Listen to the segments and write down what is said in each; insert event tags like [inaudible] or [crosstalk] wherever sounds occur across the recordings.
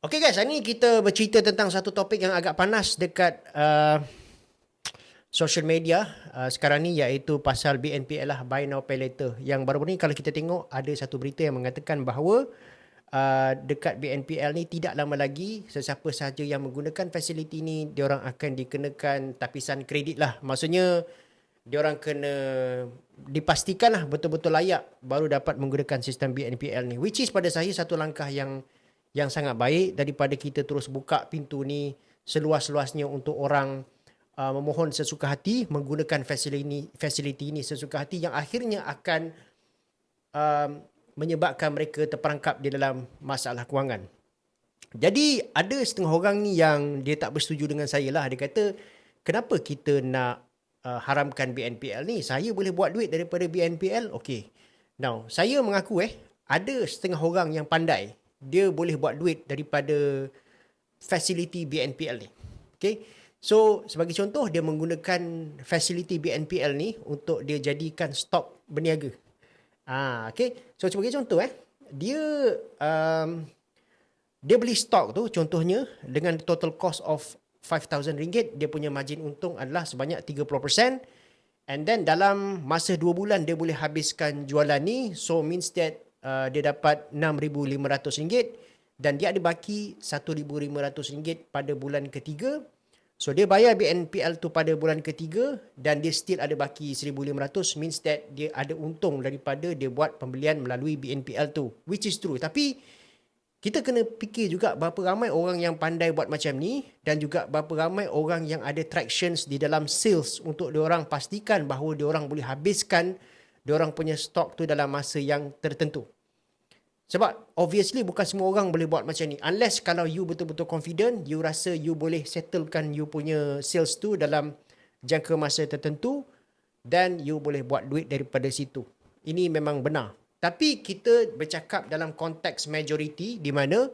Okay guys, hari ni kita bercerita tentang satu topik yang agak panas dekat uh, social media uh, sekarang ni iaitu pasal BNPL lah, Buy Now Pay Later. Yang baru-baru ni kalau kita tengok ada satu berita yang mengatakan bahawa uh, dekat BNPL ni tidak lama lagi sesiapa sahaja yang menggunakan fasiliti ni diorang akan dikenakan tapisan kredit lah. Maksudnya diorang kena dipastikan lah betul-betul layak baru dapat menggunakan sistem BNPL ni. Which is pada saya satu langkah yang yang sangat baik daripada kita terus buka pintu ni seluas-luasnya untuk orang uh, memohon sesuka hati menggunakan fasiliti ini, fasiliti ini sesuka hati yang akhirnya akan um, menyebabkan mereka terperangkap di dalam masalah kewangan. Jadi ada setengah orang ni yang dia tak bersetuju dengan saya lah. Dia kata kenapa kita nak uh, haramkan BNPL ni? Saya boleh buat duit daripada BNPL? Okay. Now, saya mengaku eh, ada setengah orang yang pandai dia boleh buat duit daripada facility BNPL ni. Okay. So sebagai contoh dia menggunakan facility BNPL ni untuk dia jadikan stok berniaga. Ah, okay. So sebagai contoh eh, dia um, dia beli stok tu contohnya dengan total cost of RM5,000, dia punya margin untung adalah sebanyak 30%. And then dalam masa 2 bulan dia boleh habiskan jualan ni. So means that uh, dia dapat RM6,500 dan dia ada baki RM1,500 pada bulan ketiga. So dia bayar BNPL tu pada bulan ketiga dan dia still ada baki 1500 means that dia ada untung daripada dia buat pembelian melalui BNPL tu which is true tapi kita kena fikir juga berapa ramai orang yang pandai buat macam ni dan juga berapa ramai orang yang ada tractions di dalam sales untuk dia orang pastikan bahawa dia orang boleh habiskan orang punya stok tu dalam masa yang tertentu. Sebab obviously bukan semua orang boleh buat macam ni. Unless kalau you betul-betul confident, you rasa you boleh settlekan you punya sales tu dalam jangka masa tertentu dan you boleh buat duit daripada situ. Ini memang benar. Tapi kita bercakap dalam konteks majority di mana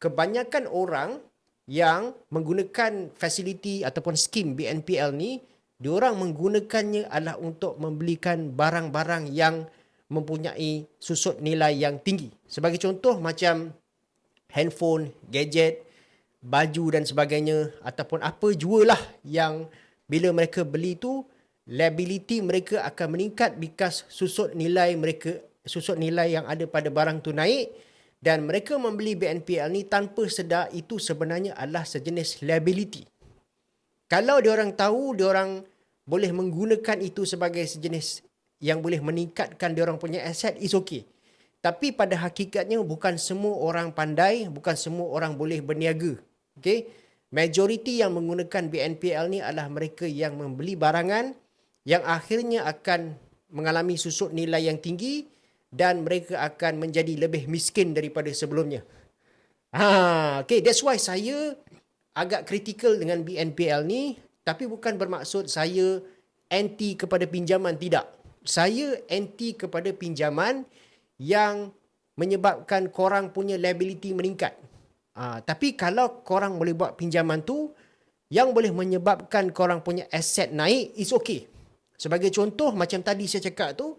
kebanyakan orang yang menggunakan fasiliti ataupun skim BNPL ni diorang menggunakannya adalah untuk membelikan barang-barang yang mempunyai susut nilai yang tinggi. Sebagai contoh macam handphone, gadget, baju dan sebagainya ataupun apa jua lah yang bila mereka beli tu liability mereka akan meningkat because susut nilai mereka susut nilai yang ada pada barang tu naik dan mereka membeli BNPL ni tanpa sedar itu sebenarnya adalah sejenis liability. Kalau dia orang tahu dia orang boleh menggunakan itu sebagai sejenis yang boleh meningkatkan dia orang punya aset is okay. Tapi pada hakikatnya bukan semua orang pandai, bukan semua orang boleh berniaga. Okay? Majoriti yang menggunakan BNPL ni adalah mereka yang membeli barangan yang akhirnya akan mengalami susut nilai yang tinggi dan mereka akan menjadi lebih miskin daripada sebelumnya. Ha, okay, that's why saya agak kritikal dengan BNPL ni tapi bukan bermaksud saya anti kepada pinjaman tidak. Saya anti kepada pinjaman yang menyebabkan korang punya liability meningkat. Ha, tapi kalau korang boleh buat pinjaman tu yang boleh menyebabkan korang punya aset naik, is okay. Sebagai contoh, macam tadi saya cakap tu,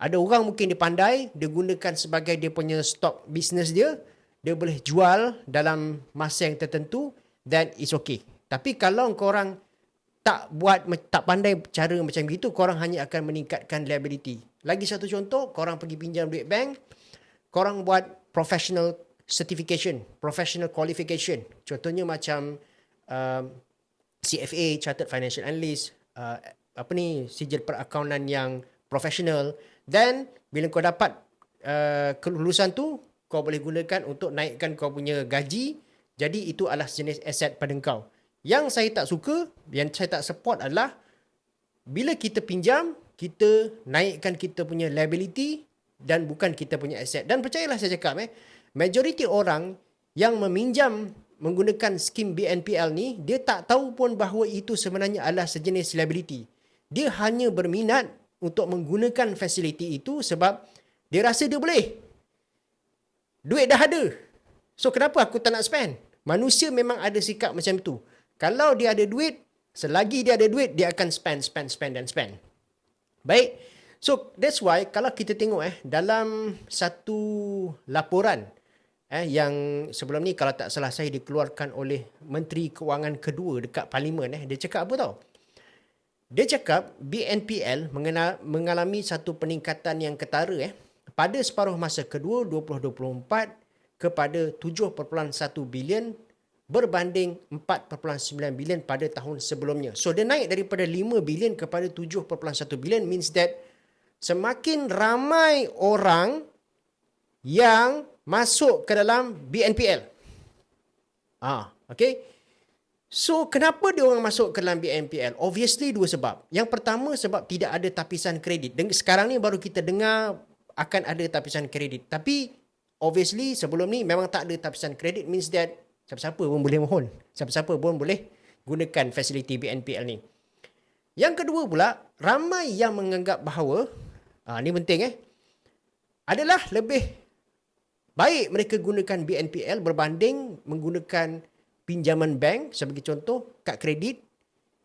ada orang mungkin dia pandai, dia gunakan sebagai dia punya stock business dia, dia boleh jual dalam masa yang tertentu, then is okay. Tapi kalau korang tak buat tak pandai cara macam gitu korang hanya akan meningkatkan liability. Lagi satu contoh, korang pergi pinjam duit bank, korang buat professional certification, professional qualification. Contohnya macam um, CFA, Chartered Financial Analyst, uh, apa ni, sijil perakkaunan yang professional. Then, bila kau dapat uh, kelulusan tu, kau boleh gunakan untuk naikkan kau punya gaji. Jadi, itu adalah jenis aset pada kau. Yang saya tak suka, yang saya tak support adalah bila kita pinjam, kita naikkan kita punya liability dan bukan kita punya aset. Dan percayalah saya cakap, eh, majoriti orang yang meminjam menggunakan skim BNPL ni, dia tak tahu pun bahawa itu sebenarnya adalah sejenis liability. Dia hanya berminat untuk menggunakan fasiliti itu sebab dia rasa dia boleh. Duit dah ada. So kenapa aku tak nak spend? Manusia memang ada sikap macam tu. Kalau dia ada duit, selagi dia ada duit, dia akan spend, spend, spend dan spend. Baik. So, that's why kalau kita tengok eh, dalam satu laporan eh, yang sebelum ni kalau tak salah saya dikeluarkan oleh Menteri Kewangan kedua dekat Parlimen. Eh. Dia cakap apa tau? Dia cakap BNPL mengalami satu peningkatan yang ketara eh, pada separuh masa kedua 2024 kepada 7.1 bilion berbanding 4.9 bilion pada tahun sebelumnya. So dia naik daripada 5 bilion kepada 7.1 bilion means that semakin ramai orang yang masuk ke dalam BNPL. Ah, okay. So, kenapa dia orang masuk ke dalam BNPL? Obviously, dua sebab. Yang pertama, sebab tidak ada tapisan kredit. Sekarang ni baru kita dengar akan ada tapisan kredit. Tapi, obviously, sebelum ni memang tak ada tapisan kredit. Means that, siapa-siapa pun boleh mohon. Siapa-siapa pun boleh gunakan fasiliti BNPL ni. Yang kedua pula, ramai yang menganggap bahawa, ah, ni penting eh, adalah lebih Baik mereka gunakan BNPL berbanding menggunakan pinjaman bank sebagai contoh kad kredit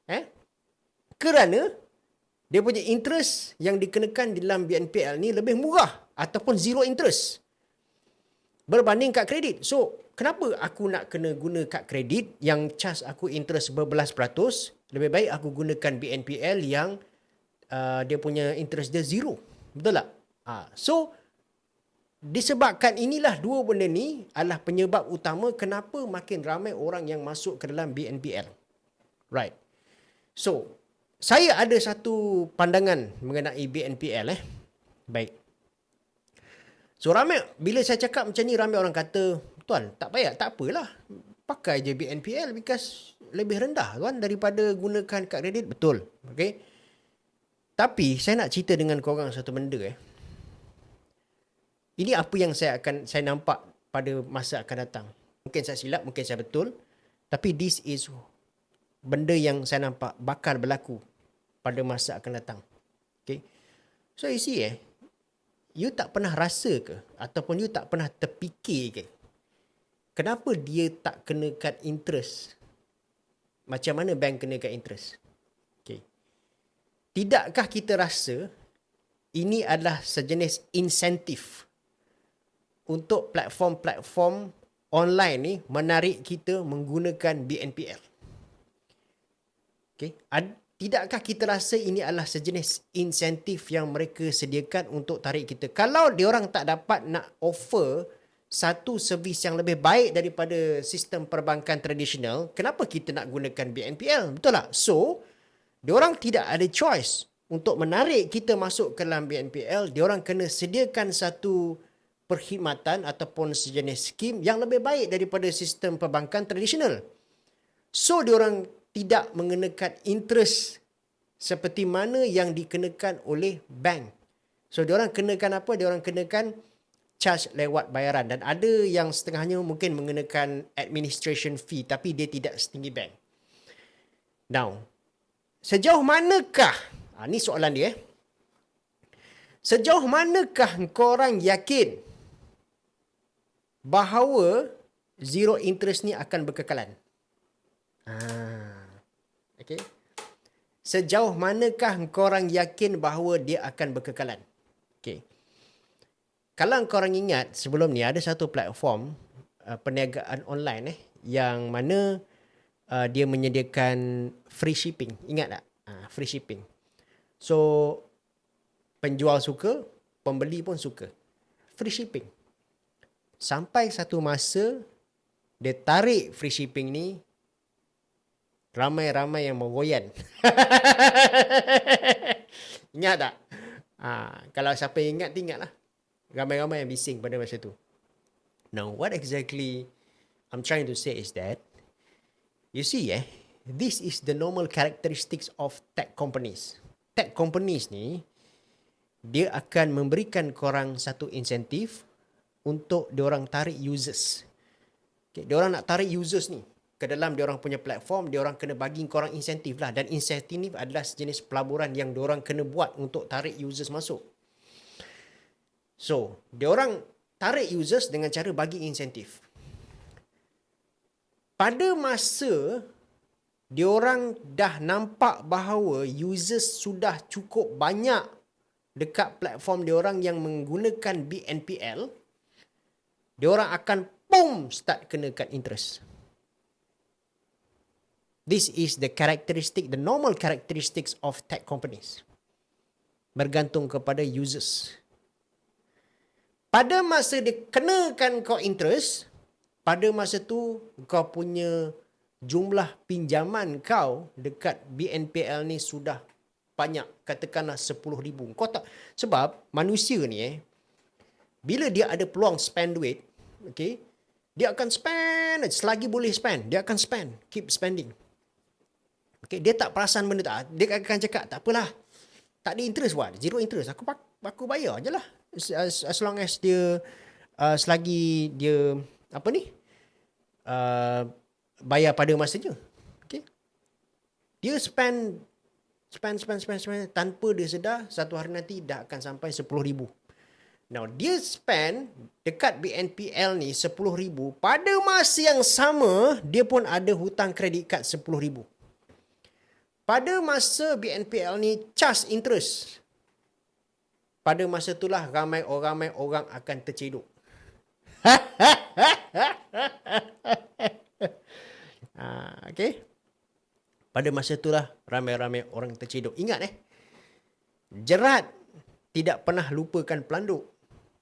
eh kerana dia punya interest yang dikenakan di dalam BNPL ni lebih murah ataupun zero interest berbanding kad kredit. So, kenapa aku nak kena guna kad kredit yang charge aku interest berbelas peratus? Lebih baik aku gunakan BNPL yang uh, dia punya interest dia zero. Betul tak? Ha. So, disebabkan inilah dua benda ni adalah penyebab utama kenapa makin ramai orang yang masuk ke dalam BNPL. Right. So, saya ada satu pandangan mengenai BNPL eh. Baik. So ramai bila saya cakap macam ni ramai orang kata, "Tuan, tak payah, tak apalah. Pakai je BNPL because lebih rendah tuan daripada gunakan kad kredit." Betul. Okay. Tapi saya nak cerita dengan korang satu benda eh. Ini apa yang saya akan saya nampak pada masa akan datang. Mungkin saya silap, mungkin saya betul. Tapi this is benda yang saya nampak bakal berlaku pada masa akan datang. Okay. So you see eh, you tak pernah rasa ke ataupun you tak pernah terfikir ke kenapa dia tak kenakan interest macam mana bank kenakan interest? Okay. Tidakkah kita rasa ini adalah sejenis insentif untuk platform-platform online ni menarik kita menggunakan BNPL. Okay. Tidakkah kita rasa ini adalah sejenis insentif yang mereka sediakan untuk tarik kita? Kalau diorang tak dapat nak offer satu servis yang lebih baik daripada sistem perbankan tradisional, kenapa kita nak gunakan BNPL? Betul tak? So, diorang tidak ada choice untuk menarik kita masuk ke dalam BNPL, diorang kena sediakan satu perkhidmatan ataupun sejenis skim yang lebih baik daripada sistem perbankan tradisional. So, diorang tidak mengenakan interest seperti mana yang dikenakan oleh bank. So, diorang kenakan apa? Diorang kenakan charge lewat bayaran. Dan ada yang setengahnya mungkin mengenakan administration fee tapi dia tidak setinggi bank. Now, sejauh manakah, ha, ni soalan dia, eh? sejauh manakah korang yakin bahawa zero interest ni akan berkekalan. Ah. Okay. Sejauh manakah korang yakin bahawa dia akan berkekalan? Okay. Kalau korang ingat sebelum ni ada satu platform uh, perniagaan online eh yang mana uh, dia menyediakan free shipping. Ingat tak? Uh, free shipping. So penjual suka, pembeli pun suka. Free shipping. Sampai satu masa dia tarik free shipping ni ramai-ramai yang meroyan. [laughs] ingat tak? Ha, kalau siapa ingat, ingatlah. Ramai-ramai yang bising pada masa tu. Now, what exactly I'm trying to say is that you see eh, this is the normal characteristics of tech companies. Tech companies ni dia akan memberikan korang satu insentif untuk diorang tarik users. Okay, diorang nak tarik users ni ke dalam diorang punya platform, diorang kena bagi korang insentif lah. Dan insentif adalah sejenis pelaburan yang diorang kena buat untuk tarik users masuk. So, diorang tarik users dengan cara bagi insentif. Pada masa diorang dah nampak bahawa users sudah cukup banyak dekat platform diorang yang menggunakan BNPL, dia orang akan boom, start kenakan interest. This is the characteristic, the normal characteristics of tech companies. Bergantung kepada users. Pada masa dia kenakan kau interest, pada masa tu kau punya jumlah pinjaman kau dekat BNPL ni sudah banyak. Katakanlah RM10,000. Kau tak, sebab manusia ni eh, bila dia ada peluang spend duit, okay, dia akan spend selagi boleh spend. Dia akan spend. Keep spending. Okay, dia tak perasan benda tak. Dia akan cakap, tak apalah. Tak ada interest buat. Zero interest. Aku aku bayar je lah. As, as long as dia, uh, selagi dia, apa ni, uh, bayar pada masanya. Okay. Dia spend, spend, spend, spend, spend, tanpa dia sedar, satu hari nanti dah akan sampai RM10,000. Now, dia spend dekat BNPL ni RM10,000. Pada masa yang sama, dia pun ada hutang kredit kad RM10,000 pada masa BNPL ni charge interest. Pada masa itulah ramai orang-ramai orang akan terceduk. [laughs] Ha, okay pada masa itulah ramai-ramai orang terceduk. Ingat eh? Jerat tidak pernah lupakan pelanduk.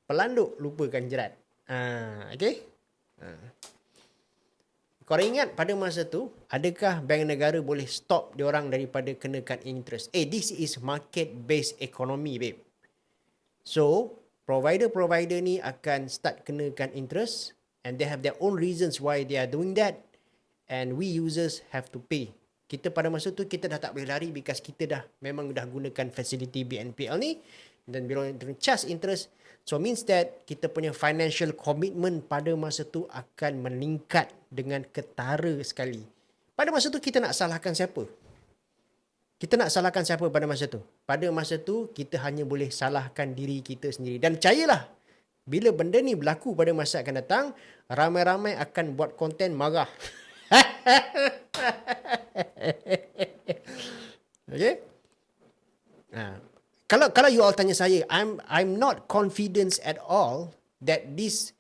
Pelanduk lupakan jerat. Ha, okay ha. Korang ingat pada masa tu, adakah bank negara boleh stop diorang daripada kenakan interest? Eh, this is market-based economy, babe. So, provider-provider ni akan start kenakan interest and they have their own reasons why they are doing that and we users have to pay. Kita pada masa tu, kita dah tak boleh lari because kita dah memang dah gunakan facility BNPL ni dan bila charge interest, So means that kita punya financial commitment pada masa tu akan meningkat dengan ketara sekali. Pada masa tu kita nak salahkan siapa? Kita nak salahkan siapa pada masa tu? Pada masa tu kita hanya boleh salahkan diri kita sendiri. Dan percayalah, bila benda ni berlaku pada masa akan datang, ramai-ramai akan buat konten marah. [laughs] okay? Nah, kalau kalau you all tanya saya, I'm I'm not confident at all that this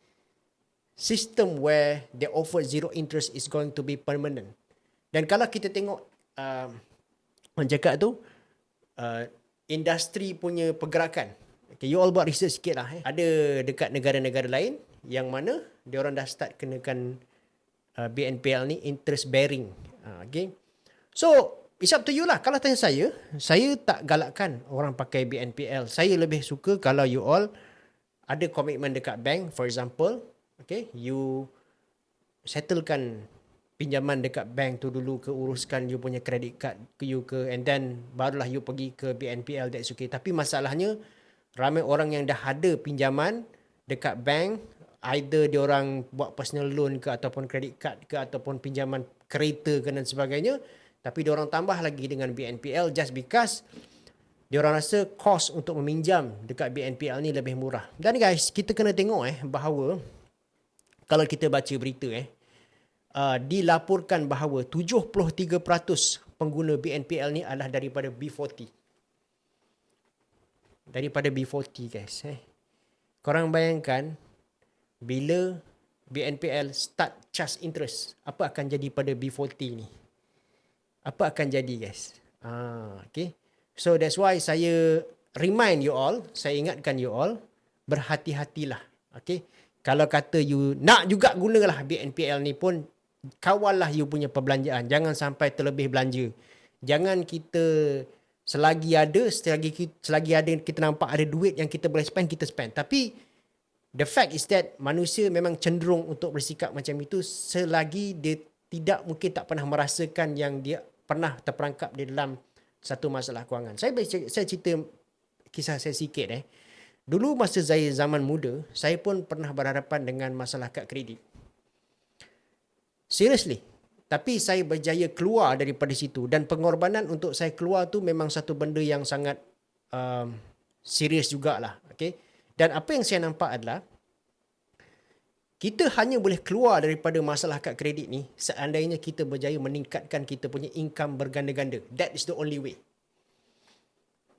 system where they offer zero interest is going to be permanent. Dan kalau kita tengok uh, orang cakap tu uh, industri punya pergerakan. Okay, you all buat research sikit lah. Eh. Ada dekat negara-negara lain yang mana dia orang dah start kenakan uh, BNPL ni interest bearing. Uh, okay. So it's up to you lah. Kalau tanya saya, saya tak galakkan orang pakai BNPL. Saya lebih suka kalau you all ada komitmen dekat bank, for example, okay, you settlekan pinjaman dekat bank tu dulu ke uruskan you punya credit card ke you ke and then barulah you pergi ke BNPL that's okay. Tapi masalahnya ramai orang yang dah ada pinjaman dekat bank either dia orang buat personal loan ke ataupun credit card ke ataupun pinjaman kereta ke dan sebagainya tapi dia orang tambah lagi dengan BNPL just because dia orang rasa kos untuk meminjam dekat BNPL ni lebih murah. Dan guys, kita kena tengok eh bahawa kalau kita baca berita eh uh, dilaporkan bahawa 73% pengguna BNPL ni adalah daripada B40. Daripada B40 guys eh. Korang bayangkan bila BNPL start charge interest, apa akan jadi pada B40 ni? Apa akan jadi guys. Ah, okay. So that's why saya remind you all, saya ingatkan you all, berhati-hatilah. Okay. Kalau kata you nak juga gunalah BNPL ni pun, kawallah you punya perbelanjaan. Jangan sampai terlebih belanja. Jangan kita selagi ada, selagi kita, selagi ada kita nampak ada duit yang kita boleh spend, kita spend. Tapi the fact is that manusia memang cenderung untuk bersikap macam itu selagi dia tidak mungkin tak pernah merasakan yang dia pernah terperangkap di dalam satu masalah kewangan. Saya saya cerita kisah saya sikit eh. Dulu masa saya zaman muda, saya pun pernah berhadapan dengan masalah kad kredit. Seriously. Tapi saya berjaya keluar daripada situ dan pengorbanan untuk saya keluar tu memang satu benda yang sangat um, serius jugalah. Okay? Dan apa yang saya nampak adalah kita hanya boleh keluar daripada masalah kad kredit ni seandainya kita berjaya meningkatkan kita punya income berganda-ganda. That is the only way.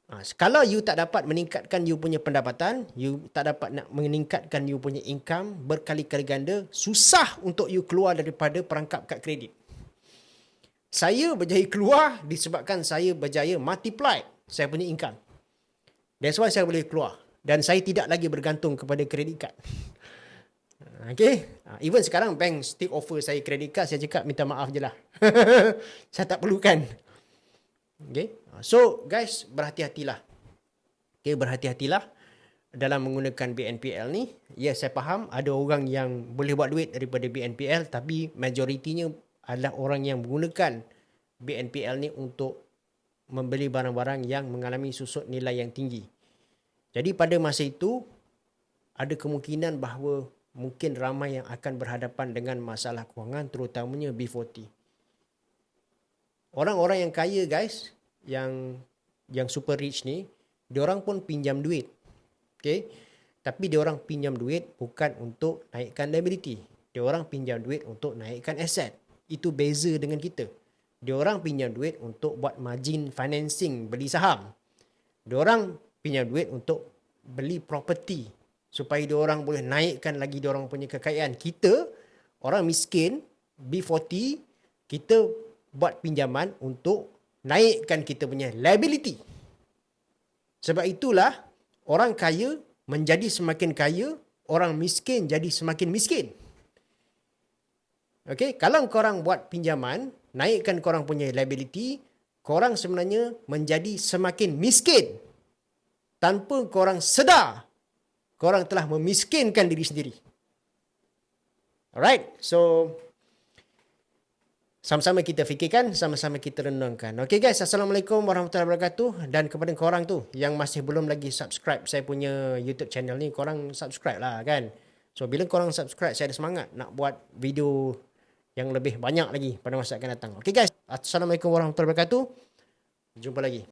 Ha, kalau you tak dapat meningkatkan you punya pendapatan, you tak dapat nak meningkatkan you punya income berkali-kali ganda, susah untuk you keluar daripada perangkap kad kredit. Saya berjaya keluar disebabkan saya berjaya multiply saya punya income. That's why saya boleh keluar. Dan saya tidak lagi bergantung kepada kredit kad. Okay. Ha, even sekarang bank still offer saya kredit kad, saya cakap minta maaf je lah. [laughs] saya tak perlukan. Okay. So guys berhati-hatilah. Okay berhati-hatilah dalam menggunakan BNPL ni. Ya yes, saya faham ada orang yang boleh buat duit daripada BNPL tapi majoritinya adalah orang yang menggunakan BNPL ni untuk membeli barang-barang yang mengalami susut nilai yang tinggi. Jadi pada masa itu ada kemungkinan bahawa mungkin ramai yang akan berhadapan dengan masalah kewangan terutamanya B40. Orang-orang yang kaya guys, yang yang super rich ni, dia orang pun pinjam duit. Okay? Tapi dia orang pinjam duit bukan untuk naikkan liability. Dia orang pinjam duit untuk naikkan aset. Itu beza dengan kita. Dia orang pinjam duit untuk buat margin financing, beli saham. Dia orang pinjam duit untuk beli property supaya dia orang boleh naikkan lagi dia orang punya kekayaan. Kita orang miskin B40 kita buat pinjaman untuk naikkan kita punya liability. Sebab itulah orang kaya menjadi semakin kaya, orang miskin jadi semakin miskin. Okay, kalau korang buat pinjaman, naikkan korang punya liability, korang sebenarnya menjadi semakin miskin. Tanpa korang sedar, korang telah memiskinkan diri sendiri. Alright, so sama-sama kita fikirkan, sama-sama kita renungkan. Okay guys, Assalamualaikum warahmatullahi wabarakatuh. Dan kepada korang tu yang masih belum lagi subscribe saya punya YouTube channel ni, korang subscribe lah kan. So bila korang subscribe, saya ada semangat nak buat video yang lebih banyak lagi pada masa akan datang. Okay guys, Assalamualaikum warahmatullahi wabarakatuh. Jumpa lagi.